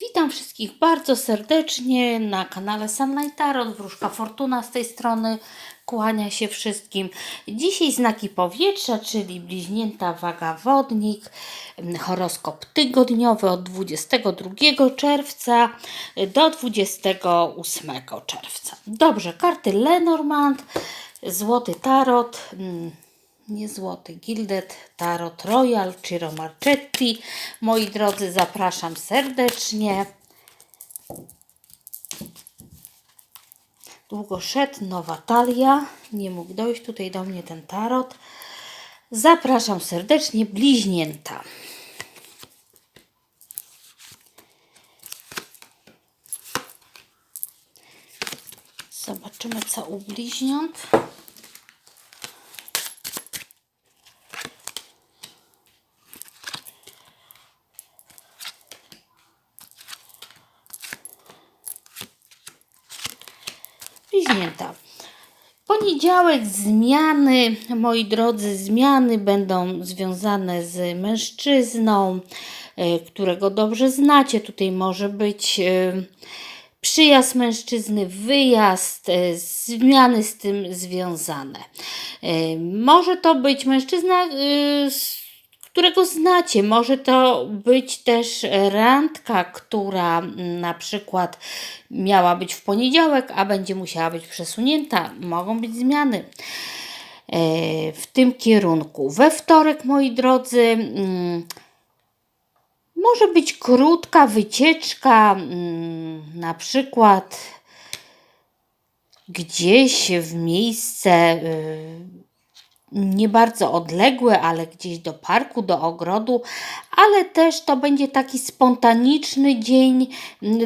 Witam wszystkich bardzo serdecznie na kanale Sunlight Tarot. Wróżka Fortuna z tej strony. Kłania się wszystkim. Dzisiaj znaki powietrza, czyli bliźnięta waga wodnik, horoskop tygodniowy od 22 czerwca do 28 czerwca. Dobrze, karty Lenormand, złoty tarot, mm, nie złoty, Gilded Tarot Royal, Ciro Marchetti. Moi drodzy, zapraszam serdecznie. Długo szedł, nowa talia. Nie mógł dojść tutaj do mnie ten tarot. Zapraszam serdecznie, bliźnięta. Zobaczymy, co u bliźniąt. Poniedziałek zmiany, moi drodzy, zmiany będą związane z mężczyzną, e, którego dobrze znacie. Tutaj może być e, przyjazd mężczyzny, wyjazd, e, zmiany z tym związane. Może to być mężczyzna, z którego znacie. Może to być też randka, która na przykład miała być w poniedziałek, a będzie musiała być przesunięta. Mogą być zmiany e, w tym kierunku. We wtorek, moi drodzy, mm, może być krótka wycieczka, mm, na przykład gdzieś w miejsce y, nie bardzo odległe, ale gdzieś do parku, do ogrodu, ale też to będzie taki spontaniczny dzień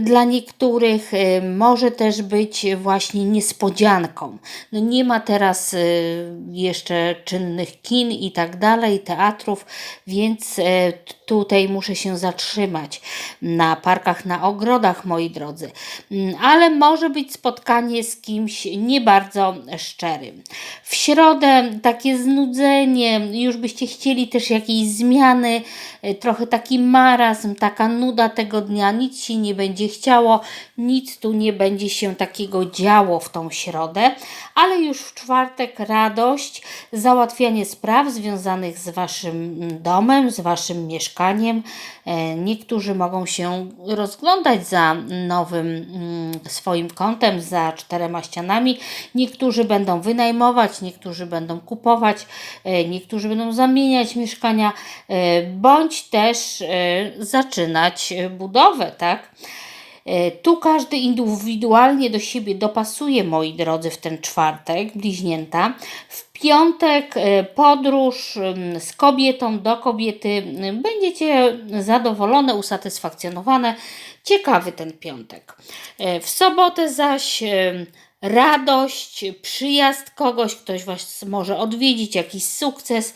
dla niektórych. y, Może też być właśnie niespodzianką. No nie ma teraz y, jeszcze czynnych kin i tak dalej, teatrów, więc y, tutaj muszę się zatrzymać na parkach, na ogrodach, moi drodzy. Mm, Ale może być spotkanie z kimś nie bardzo szczerym. W środę takie znudzenie, już byście chcieli też jakiejś zmiany, y, trochę taki marazm, taka nuda tego dnia, nic się nie będzie chciało, nic tu nie będzie się takiego działo w tą środę, ale już w czwartek radość, załatwianie spraw związanych z Waszym mm, domem, z Waszym mieszkaniem. E, Niektórzy mogą się rozglądać za nowym mm, swoim kątem, za czterema ścianami. Niektórzy będą wynajmować, niektórzy będą kupować, e, niektórzy będą zamieniać mieszkania, e, bądź też e, zaczynać budowę, tak? Tu każdy indywidualnie do siebie dopasuje, moi drodzy, w ten czwartek, bliźnięta. W piątek podróż z kobietą do kobiety. Będziecie zadowolone, usatysfakcjonowane. Ciekawy ten piątek. W sobotę zaś radość, przyjazd kogoś, ktoś Was może odwiedzić, jakiś sukces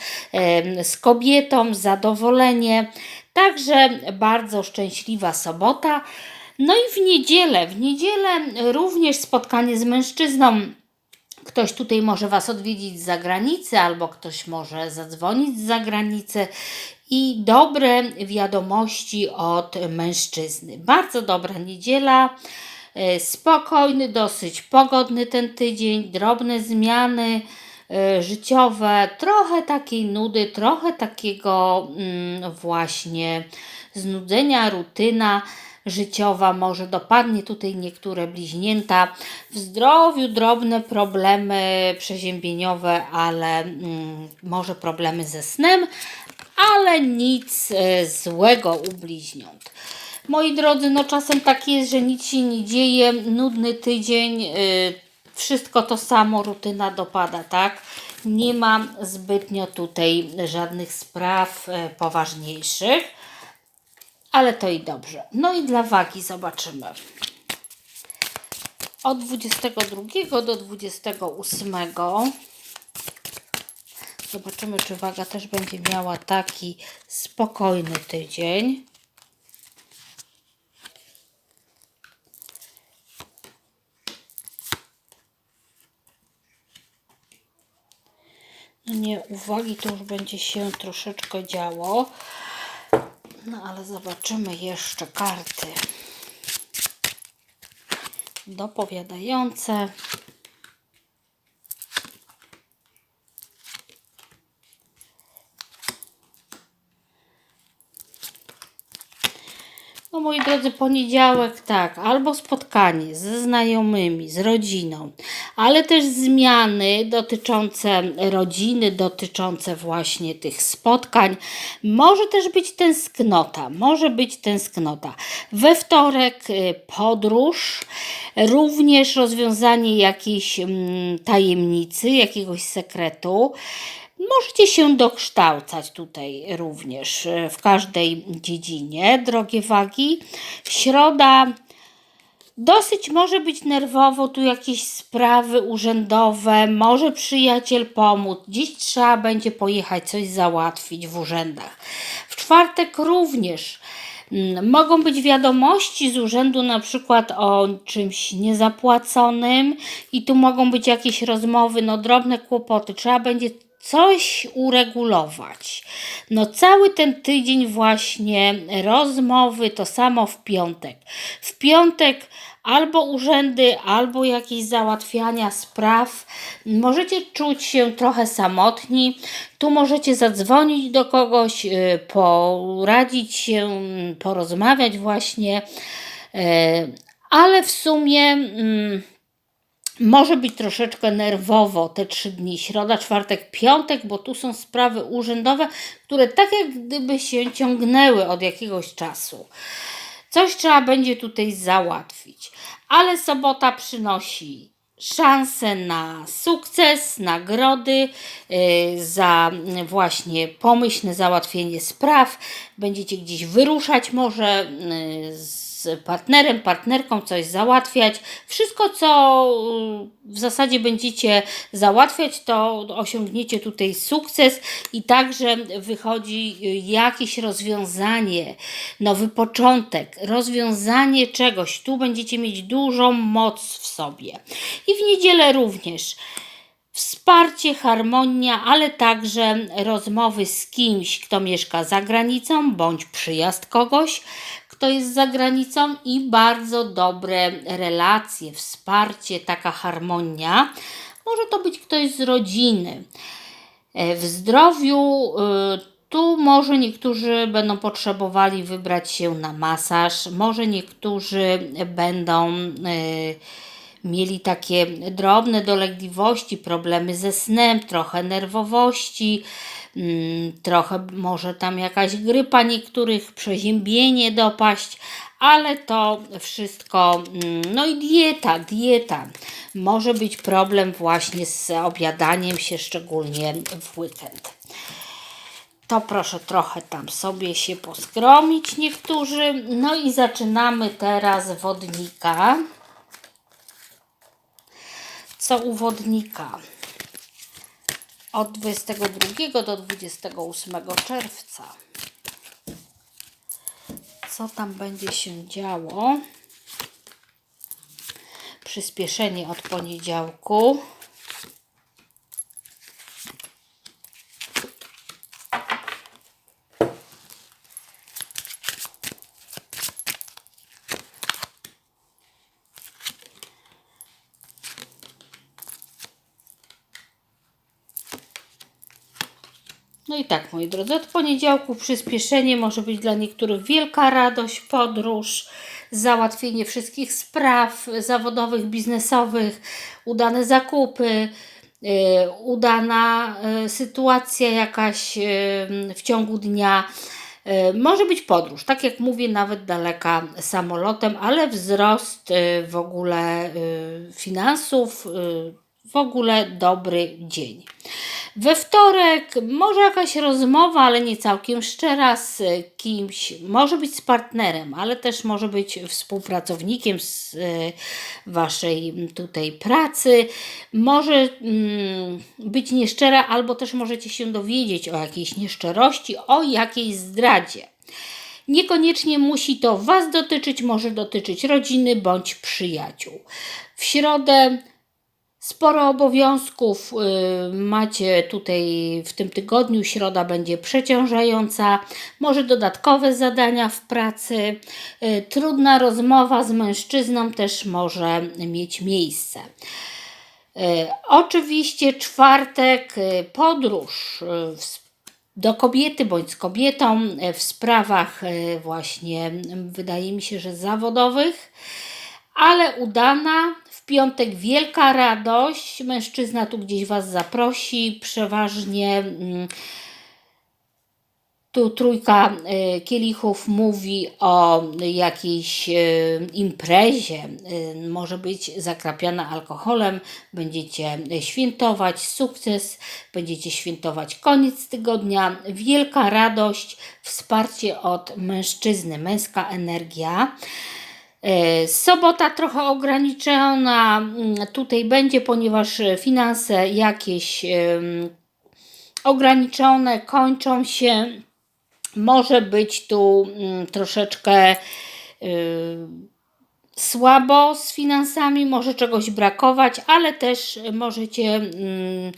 z kobietą, zadowolenie. Także bardzo szczęśliwa sobota. No i w niedzielę, w niedzielę również spotkanie z mężczyzną. Ktoś tutaj może Was odwiedzić z zagranicy, albo ktoś może zadzwonić z zagranicy i dobre wiadomości od mężczyzny. Bardzo dobra niedziela, spokojny, dosyć pogodny ten tydzień, drobne zmiany e, życiowe, trochę takiej nudy, trochę takiego mm, właśnie znudzenia, rutyna życiowa może dopadnie tutaj niektóre bliźnięta. W zdrowiu drobne problemy przeziębieniowe, ale mm, może problemy ze snem, ale nic e, złego u bliźniąt. Moi drodzy, no czasem tak jest, że nic się nie dzieje, nudny tydzień, y, wszystko to samo, rutyna dopada, tak? Nie ma zbytnio tutaj żadnych spraw e, poważniejszych, ale to i dobrze. No i dla wagi zobaczymy. Od 22 do 28 Zobaczymy, czy waga też będzie miała taki spokojny tydzień. Nie, uwagi to już będzie się troszeczkę działo. No ale zobaczymy jeszcze karty. dopowiadające. No moi drodzy, poniedziałek tak, albo spotkanie ze znajomymi, z rodziną, ale też zmiany dotyczące rodziny, dotyczące właśnie tych spotkań. Może też być tęsknota, może być tęsknota. We wtorek y, podróż, również rozwiązanie jakiejś mm, tajemnicy, jakiegoś sekretu. Możecie się dokształcać tutaj również e, w każdej dziedzinie, drogie wagi. Środa dosyć może być nerwowo, tu jakieś sprawy urzędowe, może przyjaciel pomóc, dziś trzeba będzie pojechać coś załatwić w urzędach. W czwartek również. Mm, mogą być wiadomości z urzędu na przykład o czymś niezapłaconym i tu mogą być jakieś rozmowy, no drobne kłopoty, trzeba będzie coś uregulować. No cały ten tydzień właśnie rozmowy, to samo w piątek. W piątek albo urzędy, albo jakieś załatwiania spraw. Możecie czuć się trochę samotni. Tu możecie zadzwonić do kogoś, y, poradzić się, porozmawiać właśnie. Y, ale w sumie mm, może być troszeczkę nerwowo te trzy dni, środa, czwartek, piątek, bo tu są sprawy urzędowe, które tak jak gdyby się ciągnęły od jakiegoś czasu. Coś trzeba będzie tutaj załatwić, ale sobota przynosi szanse na sukces, nagrody yy, za właśnie pomyślne załatwienie spraw. Będziecie gdzieś wyruszać może yy, z partnerem, partnerką coś załatwiać. Wszystko, co y, w zasadzie będziecie załatwiać, to osiągniecie tutaj sukces i także wychodzi y, jakieś rozwiązanie, nowy początek, rozwiązanie czegoś. Tu będziecie mieć dużą moc w sobie. I w niedzielę również wsparcie, harmonia, ale także rozmowy z kimś, kto mieszka za granicą, bądź przyjazd kogoś, kto jest za granicą i bardzo dobre relacje, wsparcie, taka harmonia. Może to być ktoś z rodziny. E, w zdrowiu e, tu może niektórzy będą potrzebowali wybrać się na masaż, może niektórzy będą e, mieli takie drobne dolegliwości, problemy ze snem, trochę nerwowości, trochę może tam jakaś grypa niektórych, przeziębienie dopaść, ale to wszystko, mm, no i dieta, dieta. Może być problem właśnie z obiadaniem się, szczególnie w weekend. To proszę trochę tam sobie się poskromić niektórzy. No i zaczynamy teraz wodnika co uwodnika od 22 do 28 czerwca. Co tam będzie się działo? Przyspieszenie od poniedziałku. No i tak, moi drodzy, od poniedziałku przyspieszenie może być dla niektórych wielka radość, podróż, załatwienie wszystkich spraw zawodowych, biznesowych, udane zakupy, yy, udana yy, sytuacja jakaś yy, w ciągu dnia. Może być podróż, tak jak mówię, nawet daleka samolotem, ale wzrost w ogóle finansów, w ogóle dobry dzień. We wtorek może jakaś rozmowa, ale nie całkiem szczera z kimś, może być z partnerem, ale też może być współpracownikiem z e, waszej tutaj pracy. Może mm, być nieszczera, albo też możecie się dowiedzieć o jakiejś nieszczerości, o jakiejś zdradzie. Niekoniecznie musi to Was dotyczyć, może dotyczyć rodziny bądź przyjaciół. W środę Sporo obowiązków y, macie tutaj w tym tygodniu. Środa będzie przeciążająca, może dodatkowe zadania w pracy. Y, Trudna rozmowa z mężczyzną też może mieć miejsce. Y, Oczywiście czwartek podróż do kobiety bądź z kobietą w sprawach właśnie wydaje mi się, że zawodowych, ale udana. Piątek wielka radość. Mężczyzna tu gdzieś Was zaprosi. Przeważnie mm, tu trójka y, kielichów mówi o jakiejś y, imprezie, y, może być zakrapiana alkoholem, będziecie świętować sukces, będziecie świętować koniec tygodnia, wielka radość, wsparcie od mężczyzny, męska energia. E, Sobota trochę ograniczona mm, tutaj będzie, ponieważ finanse jakieś ograniczone kończą się. Może być tu mm, troszeczkę y, słabo z finansami, może czegoś brakować, ale też możecie mm,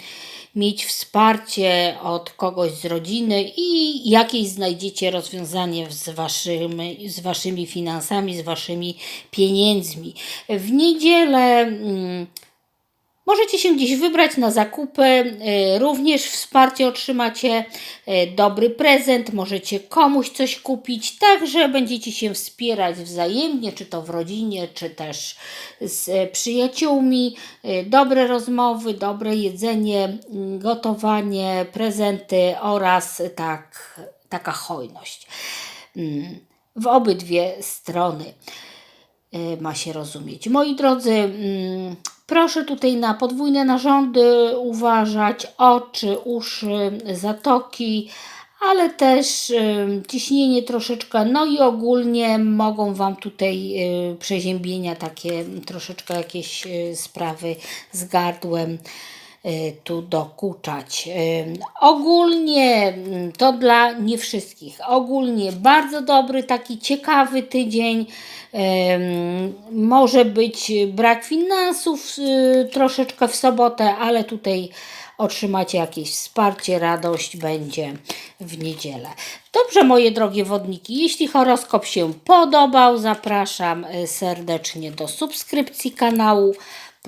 mieć wsparcie od kogoś z rodziny i jakieś znajdziecie rozwiązanie z waszymi, z waszymi finansami, z waszymi pieniędzmi. W niedzielę. mm, Możecie się gdzieś wybrać na zakupy, y, również wsparcie otrzymacie, y, dobry prezent, możecie komuś coś kupić, także będziecie się wspierać wzajemnie, czy to w rodzinie, czy też z y, przyjaciółmi. Dobre rozmowy, dobre jedzenie, gotowanie, prezenty oraz tak, taka hojność. Mm, W obydwie strony ma się rozumieć. Moi drodzy, mm, proszę tutaj na podwójne narządy uważać, oczy, uszy, zatoki, ale też ciśnienie troszeczkę, no i ogólnie mogą Wam tutaj y, przeziębienia, takie troszeczkę jakieś y, sprawy z gardłem tu dokuczać. Y, Ogólnie mm, to dla nie wszystkich. Ogólnie bardzo dobry, taki ciekawy tydzień. Ym, Może być brak finansów y, troszeczkę w sobotę, ale tutaj otrzymacie jakieś wsparcie, radość będzie w niedzielę. Dobrze, moje drogie wodniki, jeśli horoskop się podobał, zapraszam y, serdecznie do subskrypcji kanału.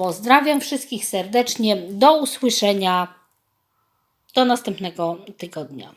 Pozdrawiam wszystkich serdecznie. Do usłyszenia. Do następnego tygodnia.